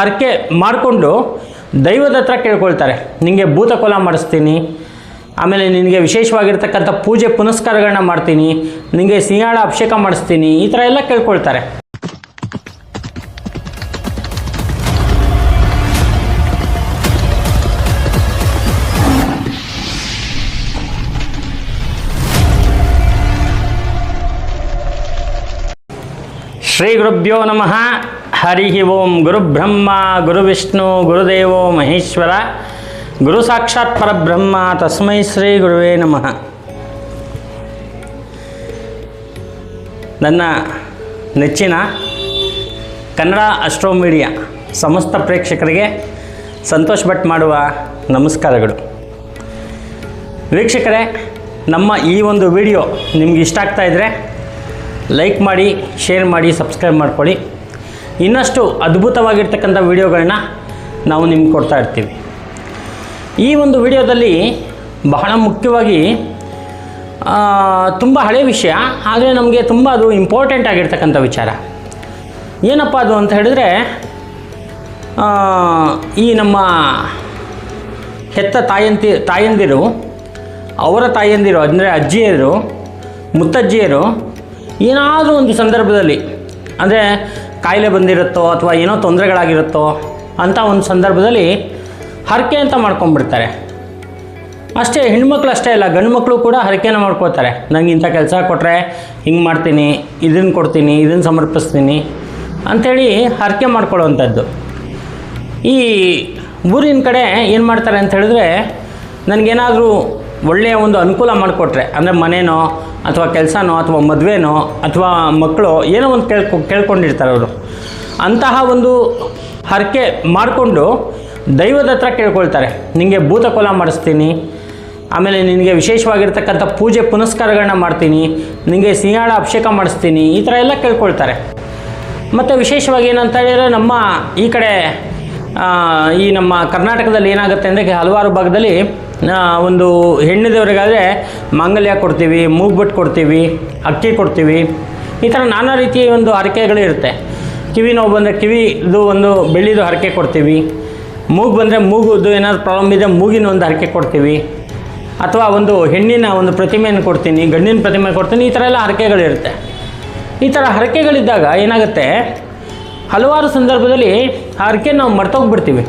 ಹರಕೆ ಮಾಡಿಕೊಂಡು ದೈವದ ಹತ್ರ ಕೇಳ್ಕೊಳ್ತಾರೆ ನಿಮಗೆ ಭೂತಕೋಲ ಮಾಡಿಸ್ತೀನಿ, ಆಮೇಲೆ ನಿನಗೆ ವಿಶೇಷವಾಗಿರ್ತಕ್ಕಂಥ ಪೂಜೆ ಪುನಸ್ಕಾರಗಳನ್ನ ಮಾಡ್ತೀನಿ ನಿಮಗೆ ಸಿಂಹಾಳ ಅಭಿಷೇಕ ಮಾಡಿಸ್ತೀನಿ, ಈ ಥರ ಎಲ್ಲ ಕೇಳ್ಕೊಳ್ತಾರೆ. ಶ್ರೀ ಗುರುಭ್ಯೋ ನಮಃ. ಹರಿ ಓಂ ಗುರುಬ್ರಹ್ಮ ಗುರುವಿಷ್ಣು ಗುರುದೇವೋ ಮಹೇಶ್ವರ, ಗುರು ಸಾಕ್ಷಾತ್ ಪರಬ್ರಹ್ಮ, ತಸ್ಮೈ ಶ್ರೀ ಗುರುವೇ ನಮಃ. ನನ್ನ ನೆಚ್ಚಿನ ಕನ್ನಡ ಅಸ್ಟ್ರೋ ಮೀಡಿಯಾ ಸಮಸ್ತ ಪ್ರೇಕ್ಷಕರಿಗೆ ಸಂತೋಷ್ ಭಟ್ ಮಾಡುವ ನಮಸ್ಕಾರಗಳು. ವೀಕ್ಷಕರೇ, ನಮ್ಮ ಈ ಒಂದು ವಿಡಿಯೋ ನಿಮ್ಗೆ ಇಷ್ಟ ಆಗ್ತಾ ಇದ್ದರೆ ಲೈಕ್ ಮಾಡಿ, ಶೇರ್ ಮಾಡಿ, ಸಬ್ಸ್ಕ್ರೈಬ್ ಮಾಡ್ಕೊಳ್ಳಿ. ಇನ್ನಷ್ಟು ಅದ್ಭುತವಾಗಿರ್ತಕ್ಕಂಥ ವಿಡಿಯೋಗಳನ್ನ ನಾವು ನಿಮ್ಗೆ ಕೊಡ್ತಾ ಇರ್ತೀವಿ. ಈ ಒಂದು ವಿಡಿಯೋದಲ್ಲಿ ಬಹಳ ಮುಖ್ಯವಾಗಿ ತುಂಬ ಹಳೆಯ ವಿಷಯ, ಆದರೆ ನಮಗೆ ತುಂಬ ಅದು ಇಂಪಾರ್ಟೆಂಟ್ ಆಗಿರ್ತಕ್ಕಂಥ ವಿಚಾರ. ಏನಪ್ಪ ಅದು ಅಂತ ಹೇಳಿದ್ರೆ ಈ ನಮ್ಮ ಹೆತ್ತ ತಾಯಂತಿ, ತಾಯಂದಿರು, ಅವರ ತಾಯಂದಿರು, ಅಂದರೆ ಅಜ್ಜಿಯರು, ಮುತ್ತಜ್ಜಿಯರು, ಏನಾದರೂ ಒಂದು ಸಂದರ್ಭದಲ್ಲಿ, ಅಂದರೆ ಕಾಯಿಲೆ ಬಂದಿರುತ್ತೋ ಅಥವಾ ಏನೋ ತೊಂದರೆಗಳಾಗಿರುತ್ತೋ ಅಂಥ ಒಂದು ಸಂದರ್ಭದಲ್ಲಿ ಹರಕೆ ಅಂತ ಮಾಡ್ಕೊಂಡ್ಬಿಡ್ತಾರೆ. ಅಷ್ಟೇ ಹೆಣ್ಮಕ್ಳು ಅಷ್ಟೇ ಇಲ್ಲ ಗಂಡು ಮಕ್ಕಳು ಕೂಡ ಹರಕೆನ ಮಾಡ್ಕೋತಾರೆ ನಂಗೆ ಇಂಥ ಕೆಲಸ ಕೊಟ್ಟರೆ ಹಿಂಗೆ ಮಾಡ್ತೀನಿ ಇದನ್ನು ಕೊಡ್ತೀನಿ ಇದನ್ನು ಸಮರ್ಪಿಸ್ತೀನಿ ಅಂಥೇಳಿ ಹರಕೆ ಮಾಡ್ಕೊಳ್ಳುವಂಥದ್ದು. ಈ ಊರಿನ ಕಡೆ ಏನು ಮಾಡ್ತಾರೆ ಅಂತ ಹೇಳಿದ್ರೆ, ನನಗೇನಾದರೂ ಒಳ್ಳೆಯ ಒಂದು ಅನುಕೂಲ ಮಾಡಿಕೊಟ್ರೆ, ಅಂದರೆ ಮನೆನೋ ಅಥವಾ ಕೆಲಸನೋ ಅಥವಾ ಮದುವೆನೋ ಅಥವಾ ಮಕ್ಕಳು ಏನೋ ಒಂದು ಕೇಳ್ಕೊ, ಕೇಳ್ಕೊಂಡಿರ್ತಾರೆ ಅವರು. ಅಂತಹ ಒಂದು ಹರಕೆ ಮಾಡಿಕೊಂಡು ದೈವದ ಹತ್ರ ಕೇಳ್ಕೊಳ್ತಾರೆ. ನಿನಗೆ ಭೂತಕೋಲ ಮಾಡಿಸ್ತೀನಿ, ಆಮೇಲೆ ನಿನಗೆ ವಿಶೇಷವಾಗಿರ್ತಕ್ಕಂಥ ಪೂಜೆ ಪುನಸ್ಕಾರಗಳನ್ನ ಮಾಡ್ತೀನಿ ನಿನಗೆ ಸಿಂಹಾಳ ಅಭಿಷೇಕ ಮಾಡಿಸ್ತೀನಿ, ಈ ಥರ ಎಲ್ಲ ಕೇಳ್ಕೊಳ್ತಾರೆ. ಮತ್ತು ವಿಶೇಷವಾಗಿ ಏನಂತ ಹೇಳಿದರೆ ನಮ್ಮ ಈ ಕಡೆ ಈ ನಮ್ಮ ಕರ್ನಾಟಕದಲ್ಲಿ ಏನಾಗುತ್ತೆ ಅಂದರೆ ಹಲವಾರು ಭಾಗದಲ್ಲಿ ಒಂದು ಹೆಣ್ಣು ದೇವರಿಗಾದರೆ ಮಾಂಗಲ್ಯ ಕೊಡ್ತೀವಿ, ಮೂಗ್ಬಟ್ಟು ಕೊಡ್ತೀವಿ, ಅಕ್ಕಿ ಕೊಡ್ತೀವಿ. ಈ ಥರ ನಾನಾ ರೀತಿಯ ಒಂದು ಹರಕೆಗಳು ಇರುತ್ತೆ. ಕಿವಿ ನೋವು ಬಂದರೆ ಕಿವಿದು ಒಂದು ಬೆಳ್ಳಿದು ಹರಕೆ ಕೊಡ್ತೀವಿ. ಮೂಗು ಬಂದರೆ ಮೂಗುದು, ಏನಾದರೂ ಪ್ರಾಬ್ಲಮ್ ಇದೆ ಮೂಗಿನ ಒಂದು ಹರಕೆ ಕೊಡ್ತೀವಿ. ಅಥವಾ ಒಂದು ಹೆಣ್ಣಿನ ಒಂದು ಪ್ರತಿಮೆಯನ್ನು ಕೊಡ್ತೀನಿ, ಗಂಡಿನ ಪ್ರತಿಮೆ ಕೊಡ್ತೀನಿ, ಈ ಥರ ಎಲ್ಲ ಹರಕೆಗಳಿರುತ್ತೆ ಈ ಥರ ಹರಕೆಗಳಿದ್ದಾಗ ಏನಾಗುತ್ತೆ? ಹಲವಾರು ಸಂದರ್ಭದಲ್ಲಿ ಆ ಹರಕೆ ನಾವು ಮರ್ತೋಗ್ಬಿಡ್ತೀವಿ.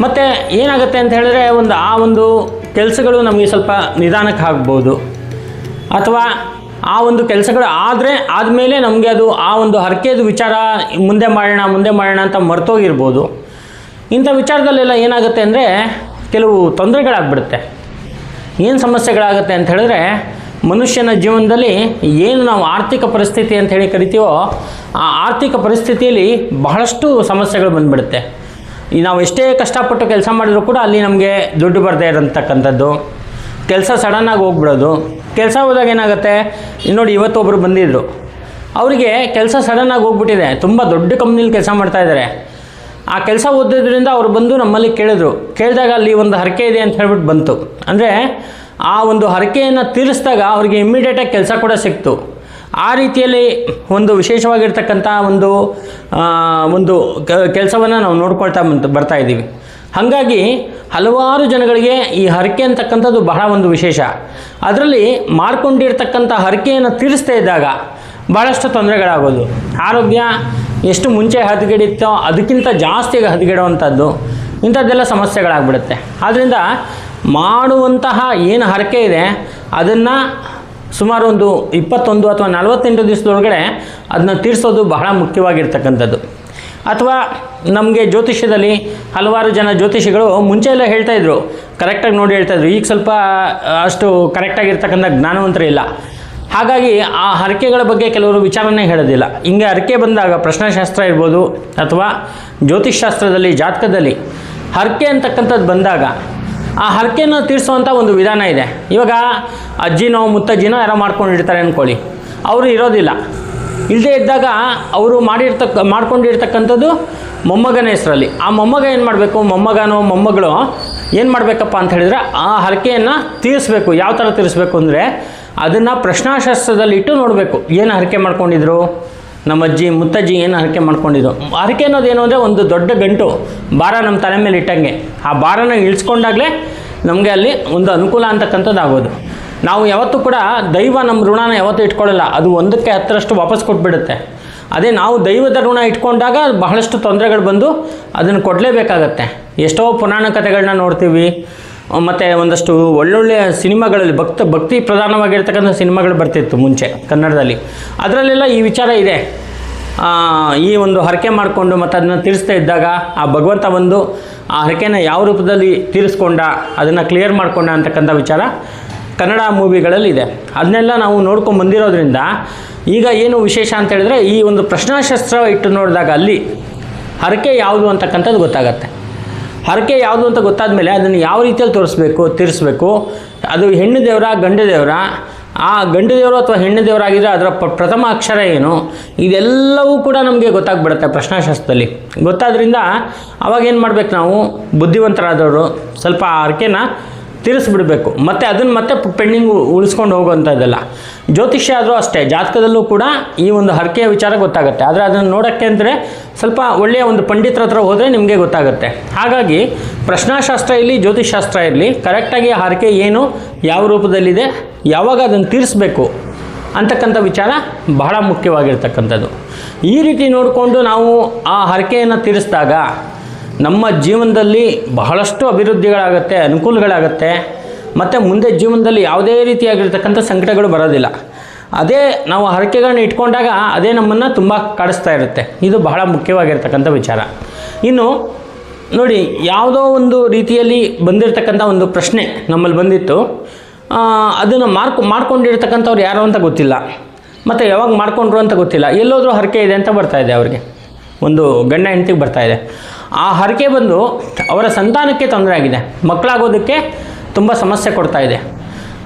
ಮತ್ತು ಏನಾಗುತ್ತೆ ಅಂತ ಹೇಳಿದ್ರೆ ಒಂದು ಆ ಒಂದು ಕೆಲಸಗಳು ನಮಗೆ ಸ್ವಲ್ಪ ನಿಧಾನಕ್ಕೆ ಆಗ್ಬೋದು. ಅಥವಾ ಆ ಒಂದು ಕೆಲಸಗಳು ಆದರೆ ಆದಮೇಲೆ ನಮಗೆ ಅದು ಆ ಒಂದು ಹರಕೆದು ವಿಚಾರ ಮುಂದೆ ಮಾಡೋಣ ಮುಂದೆ ಮಾಡೋಣ ಅಂತ ಮರ್ತೋಗಿರ್ಬೋದು. ಇಂಥ ವಿಚಾರದಲ್ಲೆಲ್ಲ ಏನಾಗುತ್ತೆ ಅಂದರೆ ಕೆಲವು ತೊಂದರೆಗಳಾಗ್ಬಿಡುತ್ತೆ. ಏನು ಸಮಸ್ಯೆಗಳಾಗುತ್ತೆ ಅಂತ ಹೇಳಿದ್ರೆ ಮನುಷ್ಯನ ಜೀವನದಲ್ಲಿ ಏನು ನಾವು ಆರ್ಥಿಕ ಪರಿಸ್ಥಿತಿ ಅಂತ ಹೇಳಿ ಕರಿತೀವೋ ಆ ಆರ್ಥಿಕ ಪರಿಸ್ಥಿತಿಯಲ್ಲಿ ಬಹಳಷ್ಟು ಸಮಸ್ಯೆಗಳು ಬಂದ್ಬಿಡುತ್ತೆ. ನಾವು ಎಷ್ಟೇ ಕಷ್ಟಪಟ್ಟು ಕೆಲಸ ಮಾಡಿದ್ರು ಕೂಡ ಅಲ್ಲಿ ನಮಗೆ ದುಡ್ಡು ಬರದೇ ಇರೋಂಥಕ್ಕಂಥದ್ದು ಕೆಲಸ ಸಡನ್ನಾಗಿ ಹೋಗ್ಬಿಡೋದು. ಕೆಲಸ ಹೋದಾಗ ಏನಾಗುತ್ತೆ? ನೋಡಿ ಇವತ್ತು ಒಬ್ಬರು ಬಂದಿದ್ದರು ಅವರಿಗೆ ಕೆಲಸ ಸಡನ್ನಾಗಿ ಹೋಗ್ಬಿಟ್ಟಿದೆ. ತುಂಬ ದೊಡ್ಡ ಕಂಪ್ನಿಲಿ ಕೆಲಸ ಮಾಡ್ತಾ ಇದ್ದಾರೆ ಆ ಕೆಲಸ ಓದಿದ್ರಿಂದ ಅವರು ಬಂದು ನಮ್ಮಲ್ಲಿ ಕೇಳಿದ್ರು. ಕೇಳಿದಾಗ ಅಲ್ಲಿ ಒಂದು ಹರಕೆ ಇದೆ ಅಂತ ಹೇಳ್ಬಿಟ್ಟು ಬಂತು. ಅಂದರೆ ಆ ಒಂದು ಹರಕೆಯನ್ನು ತೀರಿಸಿದಾಗ ಅವರಿಗೆ ಇಮ್ಮಿಡಿಯೇಟಾಗಿ ಕೆಲಸ ಕೂಡ ಸಿಕ್ತು. ಆ ರೀತಿಯಲ್ಲಿ ಒಂದು ವಿಶೇಷವಾಗಿರ್ತಕ್ಕಂಥ ಒಂದು ಒಂದು ಕೆಲಸವನ್ನು ನಾವು ನೋಡ್ಕೊಳ್ತಾ ಬರ್ತಾ ಇದ್ದೀವಿ. ಹಾಗಾಗಿ ಹಲವಾರು ಜನಗಳಿಗೆ ಈ ಹರಕೆ ಅಂತಕ್ಕಂಥದ್ದು ಬಹಳ ಒಂದು ವಿಶೇಷ. ಅದರಲ್ಲಿ ಮಾಡ್ಕೊಂಡಿರ್ತಕ್ಕಂಥ ಹರಕೆಯನ್ನು ತೀರಿಸ್ತಾ ಇದ್ದಾಗ ಭಾಳಷ್ಟು ತೊಂದರೆಗಳಾಗೋದು. ಆರೋಗ್ಯ ಎಷ್ಟು ಮುಂಚೆ ಹದಗೆಡಿತ್ತೋ ಅದಕ್ಕಿಂತ ಜಾಸ್ತಿ ಹದಗೆಡುವಂಥದ್ದು ಇಂಥದ್ದೆಲ್ಲ ಸಮಸ್ಯೆಗಳಾಗ್ಬಿಡುತ್ತೆ. ಆದ್ದರಿಂದ ಮಾಡುವಂತಹ ಏನು ಹರಕೆ ಇದೆ, ಅದನ್ನು ಸುಮಾರು ಒಂದು ಇಪ್ಪತ್ತೊಂದು ಅಥವಾ ನಲವತ್ತೆಂಟು ದಿವಸದೊಳಗಡೆ ಅದನ್ನ ತೀರಿಸೋದು ಬಹಳ ಮುಖ್ಯವಾಗಿರ್ತಕ್ಕಂಥದ್ದು. ಅಥವಾ ನಮಗೆ ಜ್ಯೋತಿಷ್ಯದಲ್ಲಿ ಹಲವಾರು ಜನ ಜ್ಯೋತಿಷಿಗಳು ಮುಂಚೆ ಎಲ್ಲ ಹೇಳ್ತಾಯಿದ್ರು ಕರೆಕ್ಟಾಗಿ ನೋಡಿ ಹೇಳ್ತಾ ಇದ್ರು. ಈಗ ಸ್ವಲ್ಪ ಅಷ್ಟು ಕರೆಕ್ಟಾಗಿರ್ತಕ್ಕಂಥ ಜ್ಞಾನವಂತರ ಇಲ್ಲ. ಹಾಗಾಗಿ ಆ ಹರಕೆಗಳ ಬಗ್ಗೆ ಕೆಲವರು ವಿಚಾರನೇ ಹೇಳೋದಿಲ್ಲ. ಹಿಂಗೆ ಹರಕೆ ಬಂದಾಗ ಪ್ರಶ್ನಾಶಾಸ್ತ್ರ ಇರ್ಬೋದು ಅಥವಾ ಜ್ಯೋತಿಷ್ಶಾಸ್ತ್ರದಲ್ಲಿ, ಜಾತಕದಲ್ಲಿ ಹರಕೆ ಅಂತಕ್ಕಂಥದ್ದು ಬಂದಾಗ ಆ ಹರಕೆಯನ್ನು ತೀರಿಸುವಂಥ ಒಂದು ವಿಧಾನ ಇದೆ. ಇವಾಗ ಅಜ್ಜಿನೋ ಮುತ್ತಜ್ಜಿನೋ ಯಾರೋ ಮಾಡ್ಕೊಂಡಿರ್ತಾರೆ ಅಂದ್ಕೊಳ್ಳಿ ಅವರು ಇರೋದಿಲ್ಲ. ಇಲ್ಲದೇ ಇದ್ದಾಗ ಅವರು ಮಾಡಿರ್ತಕ್ಕ, ಮಾಡ್ಕೊಂಡಿರ್ತಕ್ಕಂಥದ್ದು ಮೊಮ್ಮಗನ ಹೆಸರಲ್ಲಿ ಆ ಮೊಮ್ಮಗ ಏನು ಮಾಡಬೇಕು? ಮೊಮ್ಮಗನೋ ಮೊಮ್ಮಗಳು ಏನು ಮಾಡಬೇಕಪ್ಪ ಅಂತ ಹೇಳಿದ್ರೆ ಆ ಹರಕೆಯನ್ನು ತೀರಿಸ್ಬೇಕು. ಯಾವ ಥರ ತೀರಿಸ್ಬೇಕು ಅಂದರೆ ಅದನ್ನು ಪ್ರಶ್ನಾಶಾಸ್ತ್ರದಲ್ಲಿ ಇಟ್ಟು ನೋಡಬೇಕು. ಏನು ಹರಕೆ ಮಾಡ್ಕೊಂಡಿದ್ರು? ನಮ್ಮ ಅಜ್ಜಿ ಮುತ್ತಜ್ಜಿ ಏನು ಹರಕೆ ಮಾಡ್ಕೊಂಡಿದ್ದು? ಹರಕೆ ಏನು ಅಂದರೆ ಒಂದು ದೊಡ್ಡ ಗಂಟು. ಭಾರ ನಮ್ಮ ತಲೆ ಮೇಲೆ ಇಟ್ಟಂಗೆ. ಆ ಭಾರನ ಇಳಿಸ್ಕೊಂಡಾಗಲೇ ನಮಗೆ ಅಲ್ಲಿ ಒಂದು ಅನುಕೂಲ ಅಂತಕ್ಕಂಥದ್ದು ಆಗೋದು ನಾವು ಯಾವತ್ತೂ ಕೂಡ ದೈವ ನಮ್ಮ ಋಣನ ಯಾವತ್ತೂ ಇಟ್ಕೊಳ್ಳಲ್ಲ. ಅದು ಒಂದಕ್ಕೆ ಹತ್ತರಷ್ಟು ವಾಪಸ್ ಕೊಟ್ಬಿಡುತ್ತೆ. ಅದೇ ನಾವು ದೈವದ ಋಣ ಇಟ್ಕೊಂಡಾಗ ಬಹಳಷ್ಟು ತೊಂದರೆಗಳು ಬಂದು ಅದನ್ನು ಕೊಡಲೇಬೇಕಾಗತ್ತೆ. ಎಷ್ಟೋ ಪುರಾಣ ಕಥೆಗಳನ್ನ ನೋಡ್ತೀವಿ. ಮತ್ತು ಒಂದಷ್ಟು ಒಳ್ಳೊಳ್ಳೆಯ ಸಿನಿಮಾಗಳಲ್ಲಿ ಭಕ್ತ ಭಕ್ತಿ ಪ್ರಧಾನವಾಗಿರ್ತಕ್ಕಂಥ ಸಿನಿಮಾಗಳು ಬರ್ತಿತ್ತು ಮುಂಚೆ ಕನ್ನಡದಲ್ಲಿ. ಅದರಲ್ಲೆಲ್ಲ ಈ ವಿಚಾರ ಇದೆ. ಈ ಒಂದು ಹರಕೆ ಮಾಡಿಕೊಂಡು ಮತ್ತು ಅದನ್ನು ತೀರಿಸ್ತಾ ಇದ್ದಾಗ ಆ ಭಗವಂತ ಒಂದು ಆ ಹರಕೆನ ಯಾವ ರೂಪದಲ್ಲಿ ತೀರಿಸ್ಕೊಂಡ, ಅದನ್ನು ಕ್ಲಿಯರ್ ಮಾಡಿಕೊಂಡ ಅಂತಕ್ಕಂಥ ವಿಚಾರ ಕನ್ನಡ ಮೂವಿಗಳಲ್ಲಿ ಇದೆ. ಅದನ್ನೆಲ್ಲ ನಾವು ನೋಡ್ಕೊಂಡು ಬಂದಿರೋದ್ರಿಂದ ಈಗ ಏನು ವಿಶೇಷ ಅಂತ ಹೇಳಿದ್ರೆ ಈ ಒಂದು ಪ್ರಶ್ನಾಶಸ್ತ್ರ ಇಟ್ಟು ನೋಡಿದಾಗ ಅಲ್ಲಿ ಹರಕೆ ಯಾವುದು ಅಂತಕ್ಕಂಥದ್ದು ಗೊತ್ತಾಗತ್ತೆ. ಹರಕೆ ಯಾವುದು ಅಂತ ಗೊತ್ತಾದ ಮೇಲೆ ಅದನ್ನು ಯಾವ ರೀತಿಯಲ್ಲಿ ತೋರಿಸ್ಬೇಕು, ತೀರಿಸ್ಬೇಕು, ಅದು ಹೆಣ್ಣು ದೇವರ, ಗಂಡು ದೇವರ, ಆ ಗಂಡು ದೇವರು ಅಥವಾ ಹೆಣ್ಣು ದೇವರಾಗಿದ್ದರೆ ಅದರ ಪ- ಪ್ರಥಮ ಅಕ್ಷರ ಏನು? ಇದೆಲ್ಲವೂ ಕೂಡ ನಮಗೆ ಗೊತ್ತಾಗ್ಬಿಡುತ್ತೆ ಪ್ರಶ್ನಾಶಾಸ್ತ್ರದಲ್ಲಿ. ಗೊತ್ತಾದ್ರಿಂದ ಅವಾಗ ಏನು ಮಾಡ್ಬೇಕು ನಾವು? ಬುದ್ಧಿವಂತರಾದವರು. ಸ್ವಲ್ಪ ಹರಕೆನ ತೀರಿಸ್ಬಿಡ್ಬೇಕು. ಮತ್ತು ಅದನ್ನು ಮತ್ತೆ ಪೆಂಡಿಂಗ್ ಉಳಿಸ್ಕೊಂಡು ಹೋಗುವಂಥದ್ದಲ್ಲ. ಜ್ಯೋತಿಷ್ಯ ಆದರೂ ಅಷ್ಟೇ, ಜಾತಕದಲ್ಲೂ ಕೂಡ ಈ ಒಂದು ಹರಕೆಯ ವಿಚಾರ ಗೊತ್ತಾಗುತ್ತೆ. ಆದರೆ ಅದನ್ನು ನೋಡೋಕ್ಕೆ ಅಂದರೆ ಸ್ವಲ್ಪ ಒಳ್ಳೆಯ ಒಂದು ಪಂಡಿತರ ಹತ್ರ ಹೋದರೆ ನಿಮಗೆ ಗೊತ್ತಾಗುತ್ತೆ. ಹಾಗಾಗಿ ಪ್ರಶ್ನಾಶಾಸ್ತ್ರ ಇರಲಿ ಜ್ಯೋತಿಷಾಸ್ತ್ರ ಇರಲಿ ಕರೆಕ್ಟಾಗಿ ಆ ಹರಕೆ ಏನು, ಯಾವ ರೂಪದಲ್ಲಿದೆ, ಯಾವಾಗ ಅದನ್ನು ತೀರಿಸ್ಬೇಕು ಅಂತಕ್ಕಂಥ ವಿಚಾರ ಬಹಳ ಮುಖ್ಯವಾಗಿರ್ತಕ್ಕಂಥದ್ದು. ಈ ರೀತಿ ನೋಡಿಕೊಂಡು ನಾವು ಆ ಹರಕೆಯನ್ನು ತೀರಿಸಿದಾಗ ನಮ್ಮ ಜೀವನದಲ್ಲಿ ಬಹಳಷ್ಟು ಅಭಿವೃದ್ಧಿಗಳಾಗುತ್ತೆ, ಅನುಕೂಲಗಳಾಗುತ್ತೆ, ಮತ್ತು ಮುಂದೆ ಜೀವನದಲ್ಲಿ ಯಾವುದೇ ರೀತಿಯಾಗಿರ್ತಕ್ಕಂಥ ಸಂಕಟಗಳು ಬರೋದಿಲ್ಲ. ಅದೇ ನಾವು ಹರಕೆಗಳನ್ನ ಇಟ್ಕೊಂಡಾಗ ಅದೇ ನಮ್ಮನ್ನು ತುಂಬ ಕಾಡಿಸ್ತಾ ಇರುತ್ತೆ. ಇದು ಬಹಳ ಮುಖ್ಯವಾಗಿರ್ತಕ್ಕಂಥ ವಿಚಾರ. ಇನ್ನು ನೋಡಿ, ಯಾವುದೋ ಒಂದು ರೀತಿಯಲ್ಲಿ ಬಂದಿರತಕ್ಕಂಥ ಒಂದು ಪ್ರಶ್ನೆ ನಮ್ಮಲ್ಲಿ ಬಂದಿತ್ತು. ಅದನ್ನು ಮಾರ್ಕ್, ಮಾಡ್ಕೊಂಡಿರ್ತಕ್ಕಂಥವ್ರು ಯಾರು ಅಂತ ಗೊತ್ತಿಲ್ಲ. ಮತ್ತು ಯಾವಾಗ ಮಾಡ್ಕೊಂಡ್ರು ಅಂತ ಗೊತ್ತಿಲ್ಲ. ಎಲ್ಲೋದ್ರೂ ಹರಕೆ ಇದೆ ಅಂತ ಬರ್ತಾ ಇದೆ ಅವ್ರಿಗೆ. ಒಂದು ಗಂಡ ಹೆಂಡತಿಗೆ ಬರ್ತಾ ಇದೆ. ಆ ಹರಕೆ ಬಂದು ಅವರ ಸಂತಾನಕ್ಕೆ ತೊಂದರೆ ಆಗಿದೆ. ಮಕ್ಕಳಾಗೋದಕ್ಕೆ ತುಂಬ ಸಮಸ್ಯೆ ಕೊಡ್ತಾ ಇದೆ.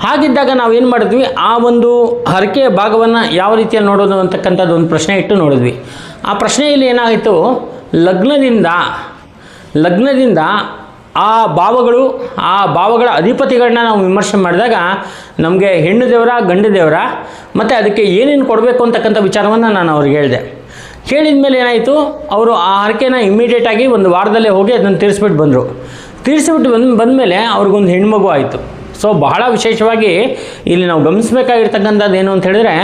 ಹಾಗಿದ್ದಾಗ ನಾವು ಏನು ಮಾಡಿದ್ವಿ? ಆ ಒಂದು ಹರಕೆಯ ಭಾಗವನ್ನು ಯಾವ ರೀತಿಯಲ್ಲಿ ನೋಡೋದು ಅಂತಕ್ಕಂಥದ್ದು ಒಂದು ಪ್ರಶ್ನೆ ಇಟ್ಟು ನೋಡಿದ್ವಿ. ಆ ಪ್ರಶ್ನೆಯಲ್ಲಿ ಏನಾಯಿತು? ಲಗ್ನದಿಂದ ಲಗ್ನದಿಂದ ಆ ಭಾವಗಳು, ಆ ಭಾವಗಳ ಅಧಿಪತಿಗಳನ್ನ ನಾವು ವಿಮರ್ಶೆ ಮಾಡಿದಾಗ ನಮಗೆ ಹೆಣ್ಣು ದೇವರ, ಗಂಡು ದೇವರ, ಮತ್ತು ಅದಕ್ಕೆ ಏನೇನು ಕೊಡಬೇಕು ಅಂತಕ್ಕಂಥ ವಿಚಾರವನ್ನು ನಾನು ಅವ್ರಿಗೆ ಹೇಳಿದೆ. ಕೇಳಿದ ಮೇಲೆ ಏನಾಯಿತು? ಅವರು ಆ ಹರಕೆನ ಇಮ್ಮಿಡಿಯೇಟಾಗಿ ಒಂದು ವಾರದಲ್ಲೇ ಹೋಗಿ ಅದನ್ನು ತೀರಿಸ್ಬಿಟ್ಟು ಬಂದರು. ತೀರಿಸ್ಬಿಟ್ಟು ಬಂದ ಬಂದಮೇಲೆ ಅವ್ರಿಗೊಂದು ಹೆಣ್ಮಗು ಆಯಿತು. ಸೊ ಬಹಳ ವಿಶೇಷವಾಗಿ ಇಲ್ಲಿ ನಾವು ಗಮನಿಸಬೇಕಾಗಿರ್ತಕ್ಕಂಥದ್ದು ಏನು ಅಂತ ಹೇಳಿದ್ರೆ,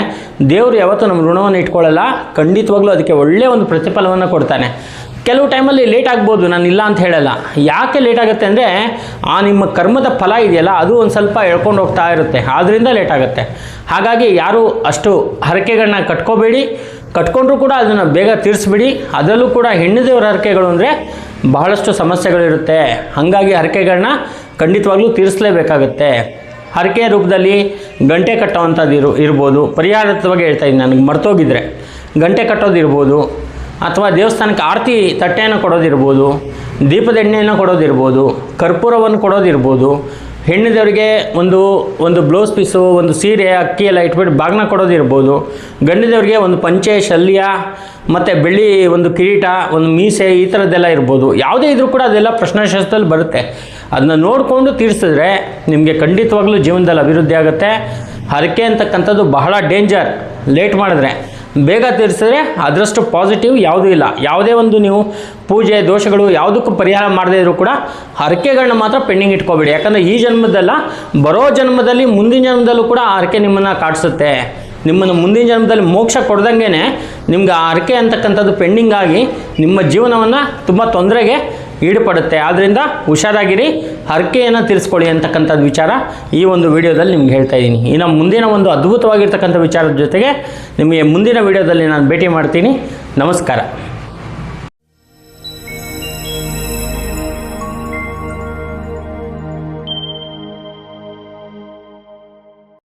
ದೇವರು ಯಾವತ್ತೂ ನಮ್ಮ ಋಣವನ್ನು ಇಟ್ಕೊಳ್ಳಲ್ಲ, ಖಂಡಿತವಾಗ್ಲೂ ಅದಕ್ಕೆ ಒಳ್ಳೆಯ ಒಂದು ಪ್ರತಿಫಲವನ್ನು ಕೊಡ್ತಾನೆ. ಕೆಲವು ಟೈಮಲ್ಲಿ ಲೇಟ್ ಆಗ್ಬೋದು, ನಾನು ಇಲ್ಲ ಅಂತ ಹೇಳಲ್ಲ. ಯಾಕೆ ಲೇಟ್ ಆಗುತ್ತೆ ಅಂದರೆ, ಆ ನಿಮ್ಮ ಕರ್ಮದ ಫಲ ಇದೆಯಲ್ಲ, ಅದು ಒಂದು ಸ್ವಲ್ಪ ಎಳ್ಕೊಂಡು ಹೋಗ್ತಾ ಇರುತ್ತೆ ಆದ್ದರಿಂದ ಲೇಟ್ ಆಗುತ್ತೆ. ಹಾಗಾಗಿ ಯಾರು ಅಷ್ಟು ಹರಕೆಗಳನ್ನ ಕಟ್ಕೋಬೇಡಿ. ಕಟ್ಕೊಂಡ್ರೂ ಕೂಡ ಅದನ್ನು ಬೇಗ ತೀರಿಸ್ಬಿಡಿ. ಅದರಲ್ಲೂ ಕೂಡ ಹೆಣ್ಣು ದೇವರ ಹರಕೆಗಳು ಅಂದರೆ ಬಹಳಷ್ಟು ಸಮಸ್ಯೆಗಳಿರುತ್ತೆ. ಹಾಗಾಗಿ ಹರಕೆಗಳನ್ನ ಖಂಡಿತವಾಗ್ಲೂ ತೀರಿಸಲೇಬೇಕಾಗುತ್ತೆ. ಹರಕೆಯ ರೂಪದಲ್ಲಿ ಗಂಟೆ ಕಟ್ಟೋವಂಥದ್ದು ಇರು ಇರ್ಬೋದು. ಪರಿಹಾರತ್ವಾಗಿ ಬಗ್ಗೆ ಹೇಳ್ತಾ ಇದ್ದೀನಿ. ನನಗೆ ಮರ್ತೋಗಿದ್ರೆ ಗಂಟೆ ಕಟ್ಟೋದಿರ್ಬೋದು ಅಥವಾ ದೇವಸ್ಥಾನಕ್ಕೆ ಆರತಿ ತಟ್ಟೆಯನ್ನು ಕೊಡೋದಿರ್ಬೋದು ದೀಪದ ಎಣ್ಣೆಯನ್ನು ಕೊಡೋದಿರ್ಬೋದು ಕರ್ಪೂರವನ್ನು ಕೊಡೋದಿರ್ಬೋದು ಹೆಣ್ಣು ದೇವರಿಗೆ ಒಂದು ಒಂದು ಬ್ಲೌಸ್ ಪೀಸು ಒಂದು ಸೀರೆ, ಅಕ್ಕಿ ಎಲ್ಲ ಇಟ್ಬಿಟ್ಟು ಬಾಗ್ನ ಕೊಡೋದಿರ್ಬೋದು ಗಂಡು ದೇವರಿಗೆ ಒಂದು ಪಂಚೆ, ಶಲ್ಯ, ಮತ್ತು ಬೆಳ್ಳಿ ಒಂದು ಕಿರೀಟ, ಒಂದು ಮೀಸೆ ಈ ಥರದ್ದೆಲ್ಲ ಇರ್ಬೋದು. ಯಾವುದೇ ಇದ್ರೂ ಕೂಡ ಅದೆಲ್ಲ ಪ್ರಶ್ನಾಶಾಸ್ತ್ರದಲ್ಲಿ ಬರುತ್ತೆ. ಅದನ್ನ ನೋಡಿಕೊಂಡು ತೀರಿಸಿದ್ರೆ ನಿಮಗೆ ಖಂಡಿತವಾಗ್ಲೂ ಜೀವನದಲ್ಲಿ ಅಭಿವೃದ್ಧಿ ಆಗುತ್ತೆ. ಹರಕೆ ಅಂತಕ್ಕಂಥದ್ದು ಬಹಳ ಡೇಂಜರ್ ಲೇಟ್ ಮಾಡಿದ್ರೆ. ಬೇಗ ತೀರಿಸಿದ್ರೆ ಅದರಷ್ಟು ಪಾಸಿಟಿವ್ ಯಾವುದೂ ಇಲ್ಲ. ಯಾವುದೇ ಒಂದು ನೀವು ಪೂಜೆ, ದೋಷಗಳು ಯಾವುದಕ್ಕೂ ಪರಿಹಾರ ಮಾಡದೇ ಇದ್ರೂ ಕೂಡ ಹರಕೆಗಳನ್ನ ಮಾತ್ರ ಪೆಂಡಿಂಗ್ ಇಟ್ಕೋಬೇಡಿ. ಯಾಕಂದರೆ ಈ ಜನ್ಮದಲ್ಲ, ಬರೋ ಜನ್ಮದಲ್ಲಿ, ಮುಂದಿನ ಜನ್ಮದಲ್ಲೂ ಕೂಡ ಆ ಹರಕೆ ನಿಮ್ಮನ್ನು ಕಾಡಿಸುತ್ತೆ. ನಿಮ್ಮನ್ನು ಮುಂದಿನ ಜನ್ಮದಲ್ಲಿ ಮೋಕ್ಷ ಕೊಡ್ದಂಗೆ ನಿಮ್ಗೆ ಆ ಹರಕೆ ಅಂತಕ್ಕಂಥದ್ದು ಪೆಂಡಿಂಗ್ ಆಗಿ ನಿಮ್ಮ ಜೀವನವನ್ನು ತುಂಬ ತೊಂದರೆಗೆ ಈಡುಪಡುತ್ತೆ ಆದ್ದರಿಂದ ಹುಷಾರಾಗಿರಿ. ಹರಕೆಯನ್ನು ತಿಳಿಸ್ಕೊಳ್ಳಿ ಅಂತಕ್ಕಂಥದ್ದು ವಿಚಾರ ಈ ಒಂದು ವಿಡಿಯೋದಲ್ಲಿ ನಿಮ್ಗೆ ಹೇಳ್ತಾ ಇದ್ದೀನಿ. ಇನ್ನು ಮುಂದಿನ ಒಂದು ಅದ್ಭುತವಾಗಿರ್ತಕ್ಕಂಥ ವಿಚಾರದ ಜೊತೆಗೆ ನಿಮಗೆ ಮುಂದಿನ ವಿಡಿಯೋದಲ್ಲಿ ನಾನು ಭೇಟಿ ಮಾಡ್ತೀನಿ. ನಮಸ್ಕಾರ.